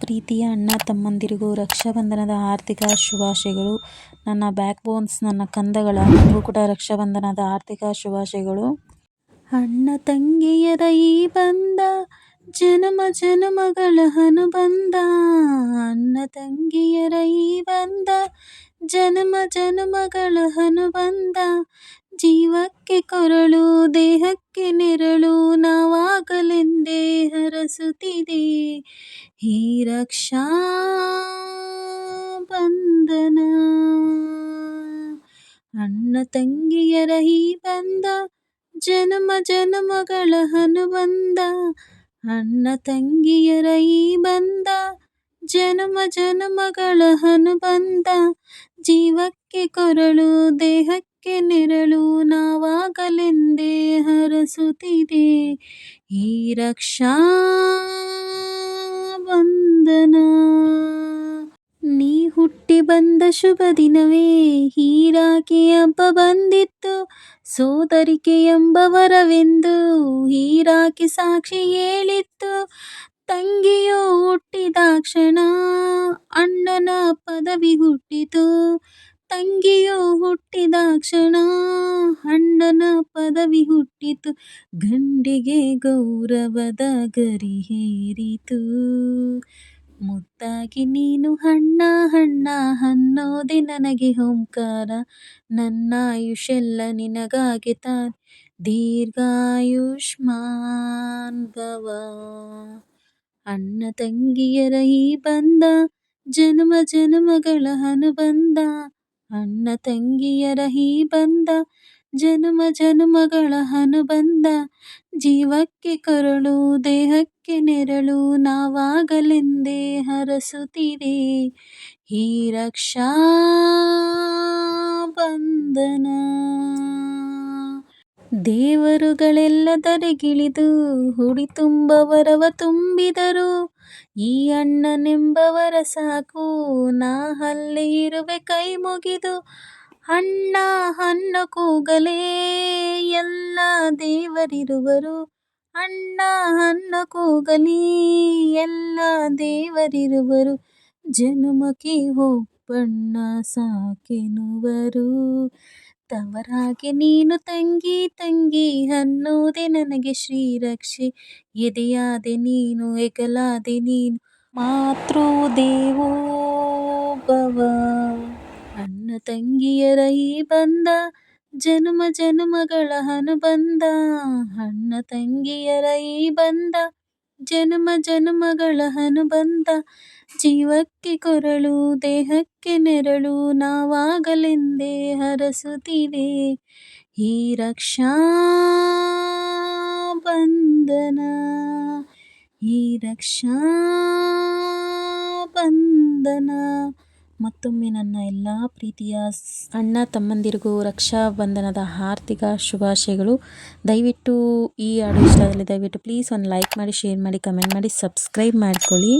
ಪ್ರೀತಿಯ ಅಣ್ಣ ತಮ್ಮಂದಿರಿಗೂ ರಕ್ಷಾಬಂಧನದ ಆರ್ಥಿಕ ಶುಭಾಶಯಗಳು. ನನ್ನ ಬ್ಯಾಕ್ ಬೋನ್ಸ್ ನನ್ನ ಕಂದಗಳ, ನಿಮಗೂ ಕೂಡ ರಕ್ಷಾಬಂಧನದ ಆರ್ಥಿಕ ಶುಭಾಶಯಗಳು. ಅಣ್ಣ ತಂಗಿಯರ ಈ ಬಂದ ಜನ್ಮ ಜನ್ಮಗಳ ಅನುಬಂಧ. ಅಣ್ಣ ತಂಗಿಯರ ಈ ಬಂದ ಜನ್ಮ ಜನ್ಮಗಳ ಅನುಬಂಧ. ಜೀವಕ್ಕೆ ಕೊರಳು, ದೇಹಕ್ಕೆ ನೆರಳು ಈ ರಕ್ಷಾ ಬಂಧನ. ಅಣ್ಣ ತಂಗಿಯರ ಈ ಬಂದ ಜನ್ಮ ಜನ್ಮಗಳ ಹನುಬಂಧ ಅಣ್ಣ ತಂಗಿಯರ ಈ ಬಂದ ಜನ್ಮ ಜನ್ಮಗಳ ಹನುಬಂಧ ಜೀವಕ್ಕೆ ಕೊರಳು, ದೇಹಕ್ಕೆ ನೆರಳು, ನಾವಾಗಲೆಂದೇ ಹರಸುತ್ತಿದೆ. ಈ ರಕ್ಷಾ ಬಂಧನ ನೀ ಹುಟ್ಟಿ ಬಂದ ಶುಭ ದಿನವೇ ಹೀರಾಕೆ ಹಬ್ಬ ಬಂದಿತ್ತು. ಸೋದರಿಕೆ ಎಂಬ ವರವೆಂದು ಹೀರಾಕೆ ಸಾಕ್ಷಿ ಹೇಳಿತ್ತು. ತಂಗಿಯು ಹುಟ್ಟಿದಾಕ್ಷಣ ಅಣ್ಣನ ಪದವಿ ಹುಟ್ಟಿತು. ತಂಗಿಯು ಹುಟ್ಟಿದಾಕ್ಷಣ ಅಣ್ಣನ ಪದವಿ ಗಂಡಿಗೆ ಗೌರವದ ಗರಿ ಹೇರಿತು. ಮುದ್ದಾಗಿ ನೀನು ಹಣ್ಣ ಹಣ್ಣ ಅನ್ನೋದೆ ನನಗೆ ಓಂಕಾರ. ನನ್ನ ಆಯುಷೆಲ್ಲ ನಿನಗಾಗಿ ತಾನೆ. ದೀರ್ಘಾಯುಷ್ಮಾನ್ ಭವ. ಅಣ್ಣ ತಂಗಿಯರ ಈ ಬಂದ ಜನ್ಮ ಜನ್ಮಗಳ ಅನುಬಂಧ. ಅಣ್ಣ ತಂಗಿಯರ ಈ ಬಂದ ಜನ್ಮ ಜನ್ಮಗಳ ಅನುಬಂಧ ಜೀವಕ್ಕೆ ಕರುಳು, ದೇಹಕ್ಕೆ ನೆರಳು, ನಾವಾಗಲೆಂದೇ ಹರಸುತ್ತಿದೆ. ಈ ರಕ್ಷಾ ಬಂಧನ. ದೇವರುಗಳೆಲ್ಲ ಧರೆಗಿಳಿದು ಹುಡಿ ತುಂಬವರವ ತುಂಬಿದರು. ಈ ಅಣ್ಣನೆಂಬವರ ಸಾಕು, ನಾ ಅಲ್ಲೇ ಇರುವೆ ಕೈ ಮುಗಿದು. ಅಣ್ಣ ಅನ್ನ ಕೂಗಲೇ ಎಲ್ಲ ದೇವರಿರುವರು. ಅಣ್ಣ ಅನ್ನ ಕೂಗಲಿ ಎಲ್ಲ ದೇವರಿರುವರು. ಜನುಮಕ್ಕೆ ಒಬ್ಬಣ್ಣ ಸಾಕೆನುವರು. ತವರಾಗೆ ನೀನು ತಂಗಿ ತಂಗಿ ಅನ್ನೋದೆ ನನಗೆ ಶ್ರೀರಕ್ಷೆ. ಎದೆಯಾದೆ ನೀನು ಎಗಲಾದೆ ನೀನು ಮಾತೃ ದೇವೋ ಭವ. ಅಣ್ಣ ತಂಗಿಯರ ಈ ಬಂದ, ಜನ್ಮ ಜನ್ಮಗಳ ಅನುಬಂಧ. ಅಣ್ಣ ತಂಗಿಯರ ಈ ಬಂದ, ಜನ್ಮ ಜನ್ಮಗಳ ಅನುಬಂಧ. ಜೀವಕ್ಕೆ ಕೊರಳು, ದೇಹಕ್ಕೆ ನೆರಳು, ನಾವಾಗಲೆಂದೇ ಹರಸುತ್ತಿವೆ. ಈ ರಕ್ಷಾ ಬಂಧನ, ಈ ರಕ್ಷಾ ಬಂಧನ. ಮತ್ತೊಮ್ಮೆ ನನ್ನ ಎಲ್ಲ ಪ್ರೀತಿಯ ಅಣ್ಣ ತಮ್ಮಂದಿರಿಗೂ ರಕ್ಷಾಬಂಧನದ ಆರ್ಥಿಕ ಶುಭಾಶಯಗಳು. ದಯವಿಟ್ಟು ಈ ಆಡಿಯೋ ಇಷ್ಟದಲ್ಲಿ ದಯವಿಟ್ಟು ಪ್ಲೀಸ್ ಒಂದು ಲೈಕ್ ಮಾಡಿ ಶೇರ್ ಮಾಡಿ ಕಮೆಂಟ್ ಮಾಡಿ ಸಬ್ಸ್ಕ್ರೈಬ್ ಮಾಡ್ಕೊಳ್ಳಿ.